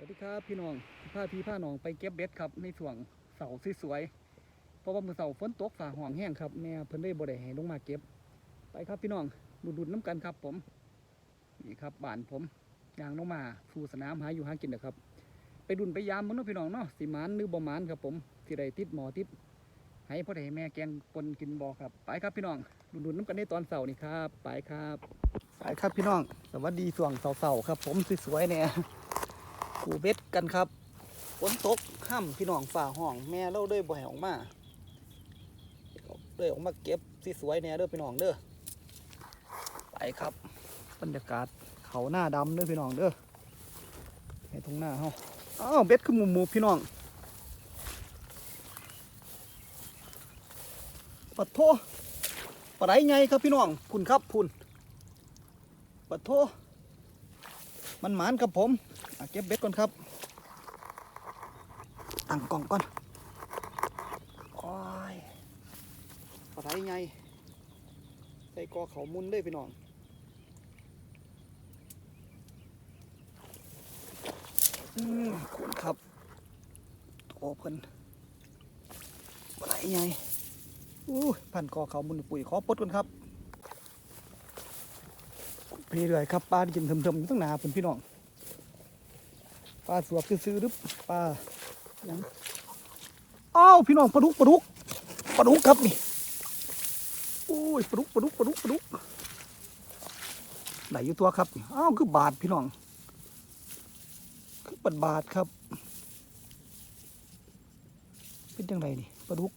สวัสดีครับพี่น้องพาพี่พาน้องไปเก็บเบ็ดครับในส่วงเสาสวยๆเพราะว่ามือเสาฝนตกฝ่าห้องแห้งครับแม่เพิ่นได้บ่ได้ให้ลงมาเก็บ ไปครับพี่น้องดุดๆน้ำกันครับ ผมนี่ครับบ้านผมยางลงมาสู่สนามหาอยู่หากินนะครับ ไปดุนไปยามมันเนาะพี่น้องเนาะสิหมานหรือบ่มานครับผมสิได้ติดหมอติดให้พ่อได้แม่แกงปนกินบ่ครับ ไปครับพี่น้องดุดๆน้ำกันในตอนเสาร์นี่ครับ ไปครับ ไปครับพี่น้อง สวัสดีส่วงเสาๆครับ ผมสวยๆเนี่ย กูเบ็ดกันครับฝนตกห้ำพี่น้องฝ่าห้อง แม่เราด้บ่ให้ออกมาเลยออกมาเก็บสิสวยแน่เด้อพี่น้องเด้อไปครับ บรรยากาศเขาหน้าดำเด้อพี่น้องเด้อให้ตรงหน้าเฮาอ้าวเบ็ดคือหมูหมูพี่น้องปัดโทปลาไหลไงครับพี่น้องพุ่นครับพุ่นปัดโทมันหมานครับผม เก็บเบ็ดก่อนครับตั้งกล่องก่อนโอ้ยปลาไหลไงใส่กอเขามุนได้พี่น้องอืมคุณครับโตเพิ่นปลาไหลไงอู้พันกอเขามุนปุ๋ยขอปดก่อนครับพี่เลยครับปลาที่กินเทิมๆอยู่ตั้งนาเพิ่นพี่น้อง ปลาสวบซื้อหรือปลาหยังอ้าวพี่น้องปลาดุกปลาดุกปลาดุกครับนี่โอ้ยปลาดุกปลาดุกปลาดุกปลาดุกไหนอยู่ตัวครับอ้าวคือบาทพี่น้อง คือปัดบาทครับ เป็นยังไงนี่ปลาดุก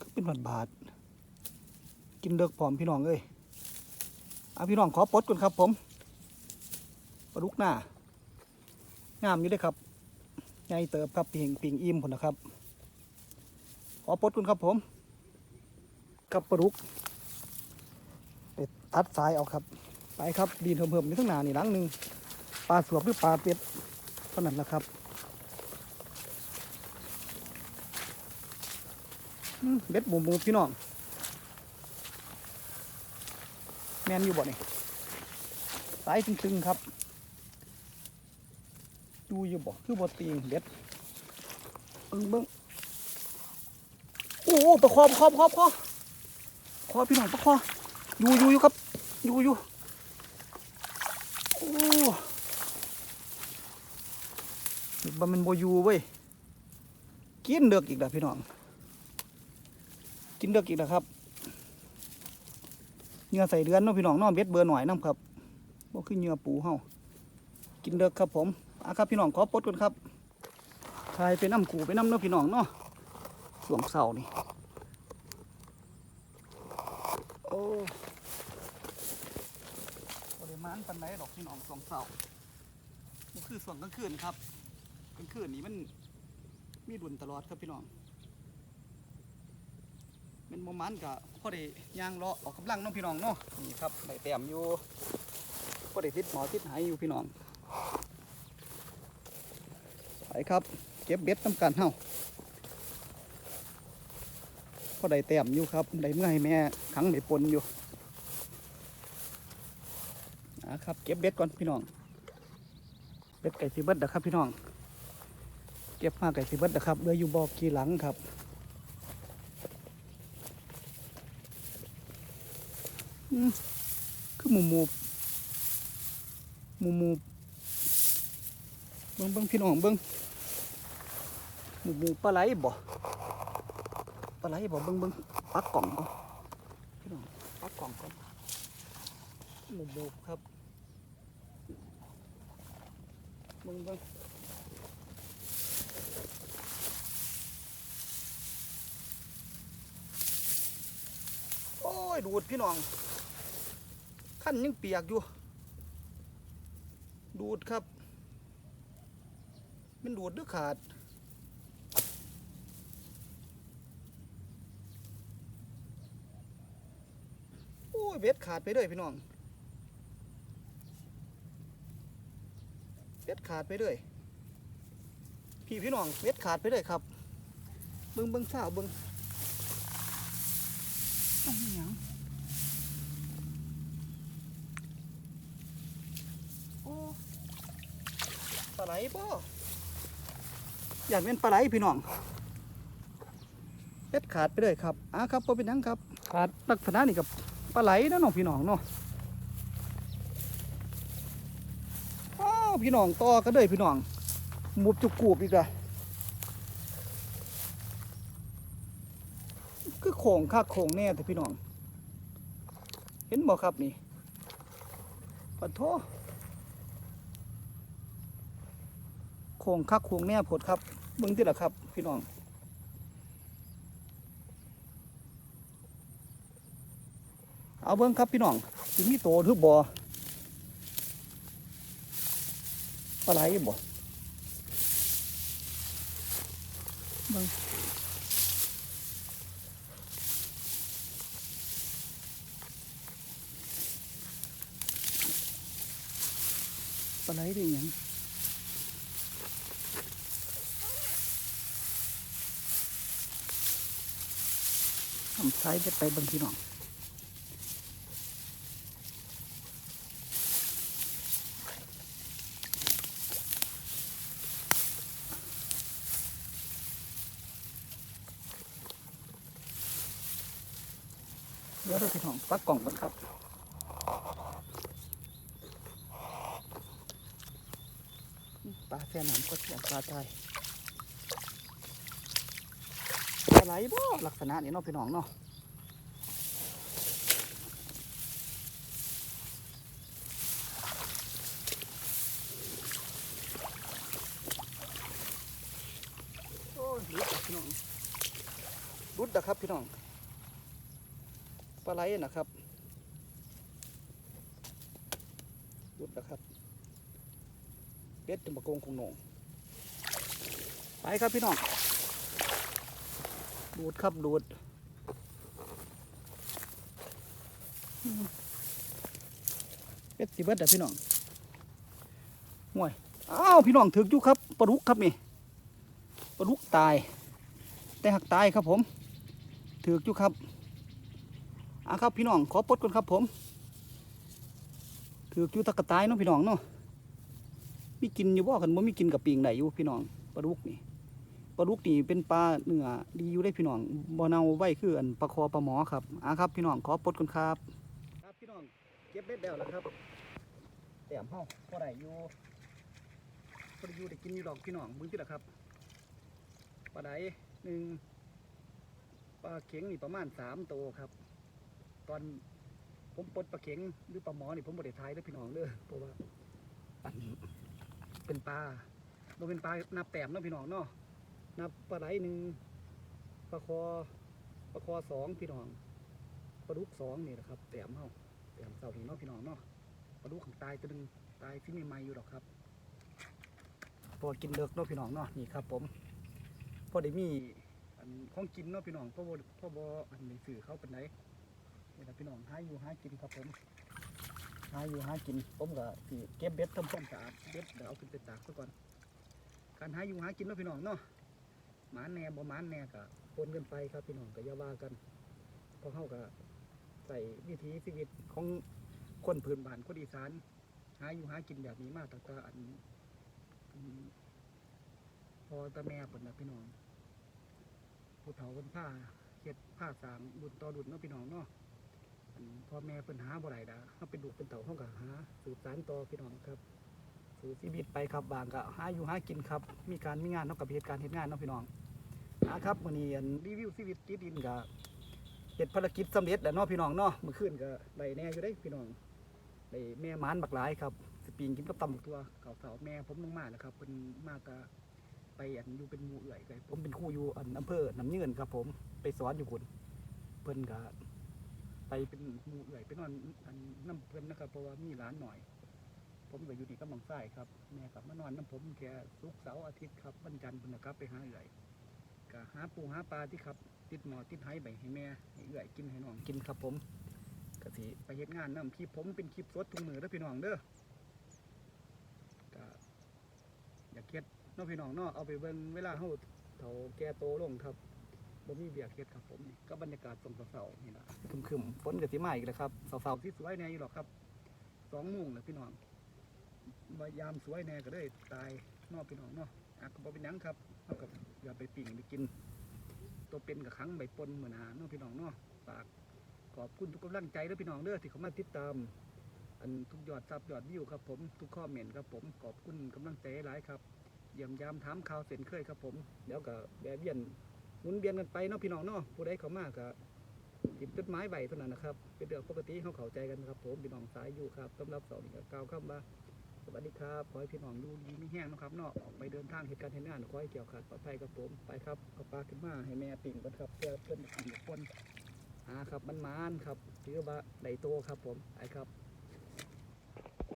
คือเป็นบาทบาทกินเลิกพร้อมพี่น้องเอ้ยเอาพี่น้องขอปลดก่อนครับผม ปลาดุกหน้างามอยู่เด้อครับใหญ่เติบครับปิงปิงอิ่มผลนะครับ ขอปลดคุณครับผมกับปลาดุกไปตัดสายเอาครับ ไปครับดินเพิ่มๆอยู่ทั้งนานี่หลังหนึ่งปลาสวบหรือปลาเป็ดเท่านั้นละครับเบ็ดหมูหมูพี่น้องแมนอยู่บ่นี่สายตึงๆครับ ดูอยู่บ่คือบ่ตีงเด็ดเบิ่งเบิ่งโอ้โหประคอประคอประคอประคอคอพี่น้องประคออยู่อยู่อยู่ครับอยู่อยู่โอ้บ่แมันบ่อยู่เว้ยกินเดือกอีกแล้วพี่น้อง กินเดือกอีกแล้วครับเหงื่อใส่เดือนเนาะพี่น้องเนาะเบ็ดเบอร์หน่อยน้ำครับบ่คือเหงื่อปูเฮากินเดือกครับผม อะครับพี่น้องขอปลดก่อนครับทายไปน้ำกูไปน้ำเนาะพี่น้องเนาะสวงเสานี่โอ้ปริมาณปันไหนดอกพี่น้องสวงเสานี่คือสวงกลางคืนครับกลางคืนนี้มันมีดุนตลอดครับพี่น้องเป็นโมมันกับพอได้ย่างเลาะออกกำลังน้องพี่น้องเนาะนี่ครับได้แต้มอยู่พอได้ติดหมอติดไหายอยู่พี่น้อง ไปครับ เก็บเบ็ดน้ำกันเฮาพอได้แต้มอยู่ครับได้เมื่อให้แม่ขังได้ปนอยู่นะครับเก็บเบ็ดก่อนพี่น้องเบ็ดไก่สีเบิดนะครับ พี่น้อง เก็บมาไก่สีเบิดนะครับเรืออยู่บอกกี่หลังครับอืมคือหมูหมูหมูหมู บิ้งเบิ้งพี่น้องเบิ้งหมูหมูปลาไหลบ่ปลาไหลบ่เบิ้งเบิ้งปักกล่องก่อนพี่น้องปักกล่องก่อนหมูหมูครับเบิ้งเบิ้งโอ้ยดูดพี่น้องขั้นยังเปียกอยู่ ดูดครับ มันดูดหรือขาด โอ้ยเบ็ดขาดไปเลยพี่น้องเบ็ดขาดไปเลยพี่พี่น้องเบ็ดขาดไปเลยครับ เบิ้งเบิ้งเช้าเบิ้งต้องมีหยังโอ้ปลาไหลบ่ อยากเป็นปลาไหลพี่น้องเล็ดขาดไปเลยครับอะครับพอเป็นหยังครับขาดลักษณะนี่กับปลาไหลนะน้องพี่น้องเนาะอ้าวพี่น้องต่อกันเลยพี่น้องมุบจุกกูบอีกละคือโข่งคักโข่งแน่แต่พี่น้อง เห็นบ่ครับนี่ปัดโท โค้งคักโค้งแน่ผดครับเบิ่งติล่ะครับ พี่น้องเอาเบิ่งครับพี่น้องสิมีโตหรือบ่ปลาไหลบ่เบิ่งปลาไหลได้ยัง ทำซ้ายจะไปบิ่งพี่น้องเดี๋ยวเราพี่น้องปักกล่องกันครับปลาแค่น้ำก็เสียปลาตาย อะไรบ่ลักษณะนี้เนาะพี่น้องเนาะรุดะพี่น้องรุดนะครับพี่น้องปลาไหลนะครับรุดนะครับเป็ดจมะโกงคงหนงไปครับพี่น้อง ดูดครับดูดเป็ดสิเบิดอะพี่น้องห่วยอ้าวพี่น้องถึกอยู่ครับปลาดุกครับนี่ปลาดุกตาย แต่หักตายครับผมถึกอยู่ครับอะครับพี่น้องขอปลดก่อนครับผมถืออยู่ตะกะตายเนาะพี่น้องเนาะมีกินอยู่บ่กันบ่มีกินกับปิงไหนอยู่พี่น้องปลาดุกนี่ ปลาดุกนี่เป็นปลาเนื้อดีอยู่ได้พี่น้องบ่เน่าไว้คืออันปลาคอปลาหมอครับอะครับ พี่น้องขอปลดก่อนครับครับพี่น้องเก็บเบ็ดแล้วละครับแต้มเฮาพอได้อยู่พอได้อยู่ได้กินอยู่ดอกพี่น้องมึงติล่ะครับปลาไดหนึ่งปลาเข็งนี่ประมาณสามตัวครับ ตอนผมปลดปลาเข็งหรือปลาหมอนี่ผมบริทายเด้อพี่น้องเด้อเพราะว่าเป็นปลาบ่เป็นปลานับแต้มเนาะพี่น้องเนาะ นับปลาไหลหนึ่งปลาคอปลาคอสองพี่น้องปลาดุกสองนี่แหละครับแต้มเฮาแต้มเสาถึงเนาะพี่น้องเนาะปลาดุกของตายตัวหนึงตายที่ไม่ไม่อยู่หรอกครับพอกินเลิกเนาะพี่น้องเนาะนี่ครับ ผมพอได้มีอันของกินเนาะพี่น้องพราะบ่เพราะบ่อันนี้สื่อเขาเป็นไหนนี่แหละพี่น้องหาอยู่หากินครับผมหาอยู่หากินผมก็สิเก็บเบ็ดทำความสะอาดเบ็ดเดี๋ยวเอาขึ้นไปตากซะก่อนการหาอยู่หากินเนาะพี่น้องเนาะ หมาแหน่บ่หมาแหน่ก็ปนกันไปครับพี่น้องก็อย่าว่ากันเพราะเขาก็ใส่วิถีชีวิตของคนพื้นบ้านคนอีสานหาอยู่หากินแบบนี้มาตั้งแต่อันอันพอตาแม่ปิดนะพี่น้องผู้เฒ่าคนผ้าเฮ็ดผ้าสางบุญต่อดุญเนาะพี่น้องเนาะพ่อแม่เพิ่นหาบ่ได้ดาเฮาเป็นลูเป็นเต่าเฮาก็หาสืบสานต่อพี่น้องครับสู่ชีวิตไปครับบางก็หาอยู่หากินครับ มีการมีงานเนาะกับเหตุการณ์เฮ็ดงานเนาะพี่น้อง นะครับมื้อนี้อันรีวิวชีวิตติดดินก็เฮ็ดภารกิจสำเร็จแล้วเนาะพี่น้องเนาะเมื่อคืนก็ได้แน่อยู่เด้พี่น้องได้แม่หมานบักหลายครับสปีงกินกับตำบักตัวเก่าเฒ่าแม่ผมลงมาแล้วครับเพิ่นมาก็ไปอันอยู่เป็นมูเอื่อยก็ผมเป็นครูอยู่อันอำเภอน้ำยืนครับ ผมไปสอนอยู่คุณเพิ่นก็ไปเป็นมูเอื่อยไปนอนอันน้ำเพิ่นนะครับเพราะว่ามีร้านหน่อย ผมก็อยู่นี่กับน้องชายครับแม่กับมานอนน้ำผมแค่ศุกเสาร์อาทิตย์ครับวันจันทร์เพิ่นนะครับไปหาเอื่อย ก็หาปูหาปลาที่ครับ ติดหมอติดไหไปให้แม่ให้เอื่อยกินให้น้องกินครับผมก็สิไปเฮ็ดงานนํคลิปผมเป็นคลิปสดทุกมือเด้อพี่น้องเด้อก็อย่าเครียดเนาะพี่น้องเนาะเอาไปเบิ่งเวลาเฮาเฒ่าแก่โตลงครับบ่มีเบียร์เฮ็ดครับผมนี่ก็บรรยากาศตรงเสาๆนี่ล่ะครึมๆฝนก็สิมาอีกแล้วครับเสาๆที่สวยแน่อยู่หรอกครับสองโมงแล้วพี่น้องว่ายามสวยแน่ก็เลยตายเนอกพี่น้องเนาะอะก็บ่เป็นหยังครับเอากับ อย่าไปปิ่งไปกิน ตัวเป็นกับครั้งใบปนเหมือนหาเนาะพี่น้องเนาะฝากขอบคุณทุกกำลังใจเด้อพี่น้องเด้อที่เขามาติดตาม อันทุกยอดซับยอดวิวครับผมทุกข้อเมนต์ครับผมขอบคุณกำลังใจหลายครับเยี่ยมยามถามข่าวเส้นเคยครับผมเดี๋ยวก็แบะเบียนหมุนเวียนกันไปเนาะพี่น้องเนาะผู้ใดเขามากก็จิบจดหมายใบเท่านั้นนะครับเป็นเรื่องปกติเขาเข้าใจกันครับผมพี่น้องสายอยู่ครับสำหรับสาร์นี้ก็กล่าวคำว่า สวัสดีครับ ขอให้พี่น้องดูดีไม่แห้งนะครับเนาะออกไปเดินทางเหตุการณ์เห็นงานขอให้เกี่ยวขาดปลอดภัยครับผมไปครับเอาปลาขึ้นมาให้แม่ปิ่งกันครับเพื่อเพื่อนกินกับคนอ่าครับมันมานครับเชื่อว่าไดโตครับผมไปครับ